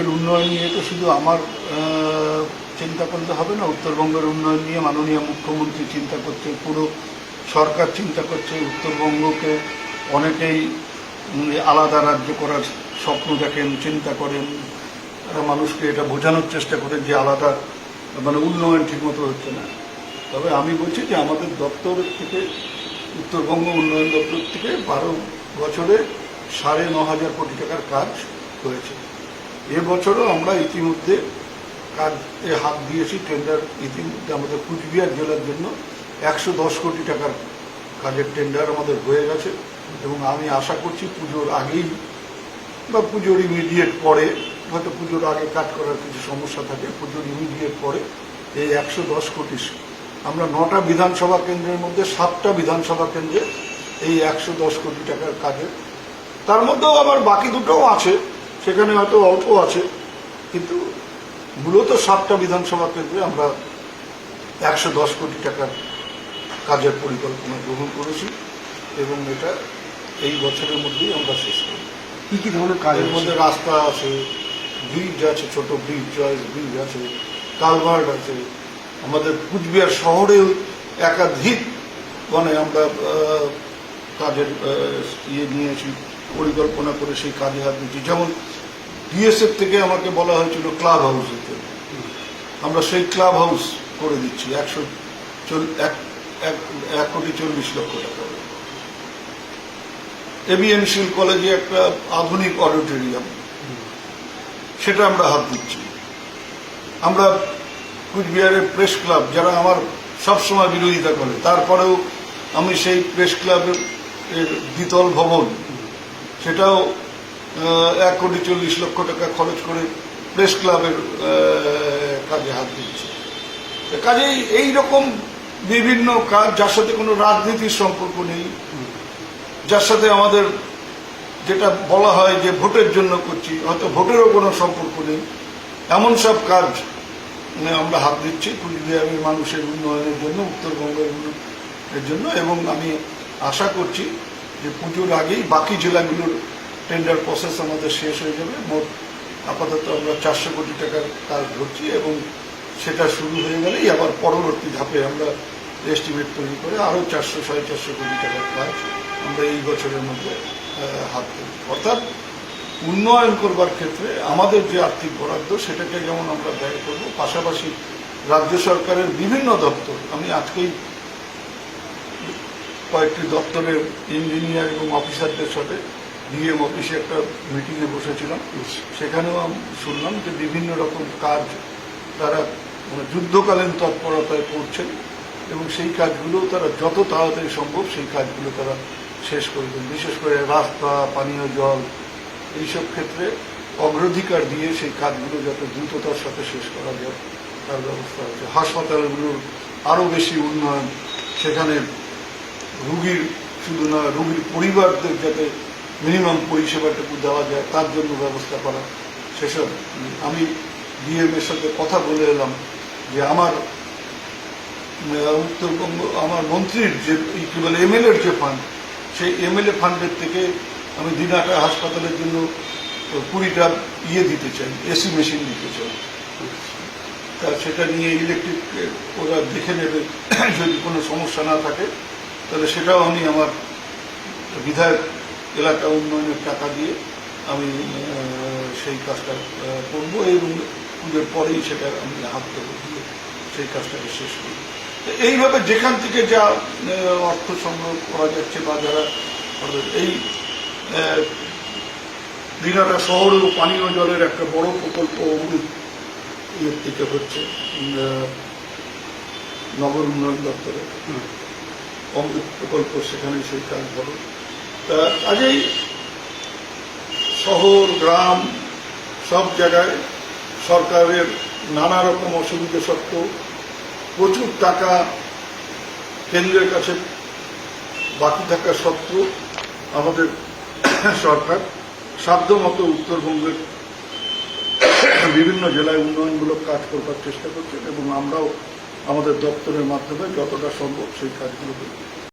উত্তরবঙ্গের উন্নয়ন নিয়ে তো শুধু আমার চিন্তা করতে হবে না। উত্তরবঙ্গের উন্নয়ন নিয়ে মাননীয় মুখ্যমন্ত্রী চিন্তা করছে, পুরো সরকার চিন্তা করছে। উত্তরবঙ্গকে অনেকেই আলাদা রাজ্য করার স্বপ্ন দেখেন, চিন্তা করেন। মানুষকে এটা বোঝানোর চেষ্টা করেন যে আলাদা মানে উন্নয়ন ঠিকমতো হচ্ছে না। তবে আমি বলছি যে আমাদের দপ্তর থেকে উত্তরবঙ্গ উন্নয়ন দপ্তর থেকে বারো বছরে সাড়ে ন হাজার কোটি টাকার কাজ হয়েছে। এবছরও আমরা ইতিমধ্যে কাজে হাত দিয়েছি টেন্ডার ইতিমধ্যে আমাদের কুচবিহার জেলার জন্য একশো দশ কোটি টাকার কাজের টেন্ডার আমাদের হয়ে গেছে এবং আমি আশা করছি পুজোর আগেই বা পুজোর ইমিডিয়েট পরে, হয়তো পুজোর আগে কাজ করার কিছু সমস্যা থাকে, পুজোর ইমিডিয়েট পরে এই একশো দশ কোটি আমরা নটা বিধানসভা কেন্দ্রের মধ্যে সাতটা বিধানসভা কেন্দ্রে এই একশো দশ কোটি টাকার কাজে তার মধ্যেও আবার বাকি দুটোও আছে। সেখানে হয়তো অল্প আছে কিন্তু মূলত সাতটা বিধানসভা কেন্দ্রে আমরা একশো দশ কোটি টাকার কাজের পরিকল্পনা গ্রহণ করেছি এবং এটা এই বছরের মধ্যেই আমরা শেষ করি। কি কি ধরনের কাজের মধ্যে রাস্তা আছে ব্রিজ আছে ছোট ব্রিজ জয়েস ব্রিজ আছে কালভার্ট আছে। আমাদের কুচবিহার শহরেও একাধিক মানে আমরা কাজের ইয়ে নিয়েছি। পরিকল্পনা করে সেই কাজে হাত দিয়েছি। যেমন ডিএসএফ থেকে আমাকে বলা হয়েছিল ক্লাব হাউস দিতে আমরা সেই ক্লাব হাউস করে দিচ্ছি, একশো এক কোটি চল্লিশ লক্ষ টাকা। এবিএম শিল কলেজে একটা আধুনিক অডিটোরিয়াম সেটা আমরা হাত দিচ্ছি। আমরা কুচবিহারের প্রেস ক্লাব যারা আমার সবসময় বিরোধিতা করে, তারপরেও আমি সেই প্রেস ক্লাবের দ্বিতল ভবন সেটাও এক কোটি চল্লিশ লক্ষ টাকা খরচ করে প্রেস ক্লাবের কাজে হাত দিচ্ছে। কাজেই এই রকম বিভিন্ন কাজ, যার সাথে কোনো রাজনীতির সম্পর্ক নেই, যার সাথে আমাদের যেটা বলা হয় যে ভোটের জন্য করছি, হয়তো ভোটেরও কোনো সম্পর্ক নেই, এমন সব কাজ মানে আমরা হাত দিচ্ছি কুচবিহারের মানুষের উন্নয়নের জন্য, উত্তরবঙ্গের উন্নয়নের জন্য, এবং আমি আশা করছি যে পুজোর আগেই বাকি জেলাগুলোর টেন্ডার প্রসেস আমাদের শেষ হয়ে যাবে। মোট আপাতত আমরা চারশো কোটি টাকার কাজ ধরছি এবং সেটা শুরু হয়ে গেলেই আবার পরবর্তী ধাপে আমরা এস্টিমেট তৈরি করে আরও চারশো, সাড়ে চারশো কোটি টাকার কাজ আমরা এই বছরের মধ্যে হাত দেব অর্থাৎ উন্নয়ন করবার ক্ষেত্রে আমাদের যে আর্থিক বরাদ্দ সেটাকে যেমন আমরা ব্যয় করব, পাশাপাশি রাজ্য সরকারের বিভিন্ন দপ্তর, আমি আজকেই কয়েকটি দপ্তরের ইঞ্জিনিয়ার এবং অফিসারদের সাথে ডিএম অফিসে একটা মিটিংয়ে বসেছিলাম। সেখানেও আমি শুনলাম যে বিভিন্ন রকম কাজ তারা মানে যুদ্ধকালীন তৎপরতায় করছেন এবং সেই কাজগুলো তারা যত তাড়াতাড়ি সম্ভব সেই কাজগুলো তারা শেষ করবেন বিশেষ করে রাস্তা পানীয় জল এইসব ক্ষেত্রে অগ্রাধিকার দিয়ে সেই কাজগুলো যাতে দ্রুততার সাথে শেষ করা যায় তার ব্যবস্থা আছে হাসপাতালগুলোর আরও বেশি উন্নয়ন সেখানে রুগীর, শুধু না, রুগীর পরিবারদের যাতে মিনিমাম পরিষেবাটুকু দেওয়া যায়, তার জন্য ব্যবস্থা করা। সেসব আমি ডিএম এর সাথে কথা বলে এলাম যে আমার উত্তরবঙ্গ, আমার মন্ত্রীর যে কি বলে এমএলএর যে ফান্ড সেই এম এমএলএ ফান্ডের থেকে আমি দিনাটা হাসপাতালের জন্য কুড়িটা ইয়ে দিতে চাই এসি মেশিন দিতে চাই। তা সেটা নিয়ে ইলেকট্রিক ওরা দেখে নেবে, যদি কোনো সমস্যা না থাকে। তাহলে সেটাও আমি আমার বিধায়ক এলাকা উন্নয়নের টাকা দিয়ে আমি সেই কাজটা করব এবং পুজোর পরেই সেটা আমি হাত দেবো দিয়ে সেই কাজটাকে শেষ করি এইভাবে যেখান থেকে যা অর্থ সংগ্রহ করা যাচ্ছে বা যারা এই দিনাটা শহরেও পানীয় জলের একটা বড় প্রকল্প ইয়ের থেকে হচ্ছে নগর উন্নয়ন দপ্তরে। অমৃত প্রকল্প সেখানে সেই কাজ হবে। তা কাজেই শহর, গ্রাম, সব জায়গায় সরকারের নানা রকম অসুবিধা সত্ত্বেও প্রচুর টাকা কেন্দ্রের কাছে বাকি থাকা সত্ত্বেও আমাদের সরকার সাধ্যমতো উত্তরবঙ্গের বিভিন্ন জেলায় উন্নয়নমূলক কাজ করবার চেষ্টা করছেন এবং আমরাও আমাদের দপ্তরের মাধ্যমে যতটা সম্ভব সেই কাজগুলো করি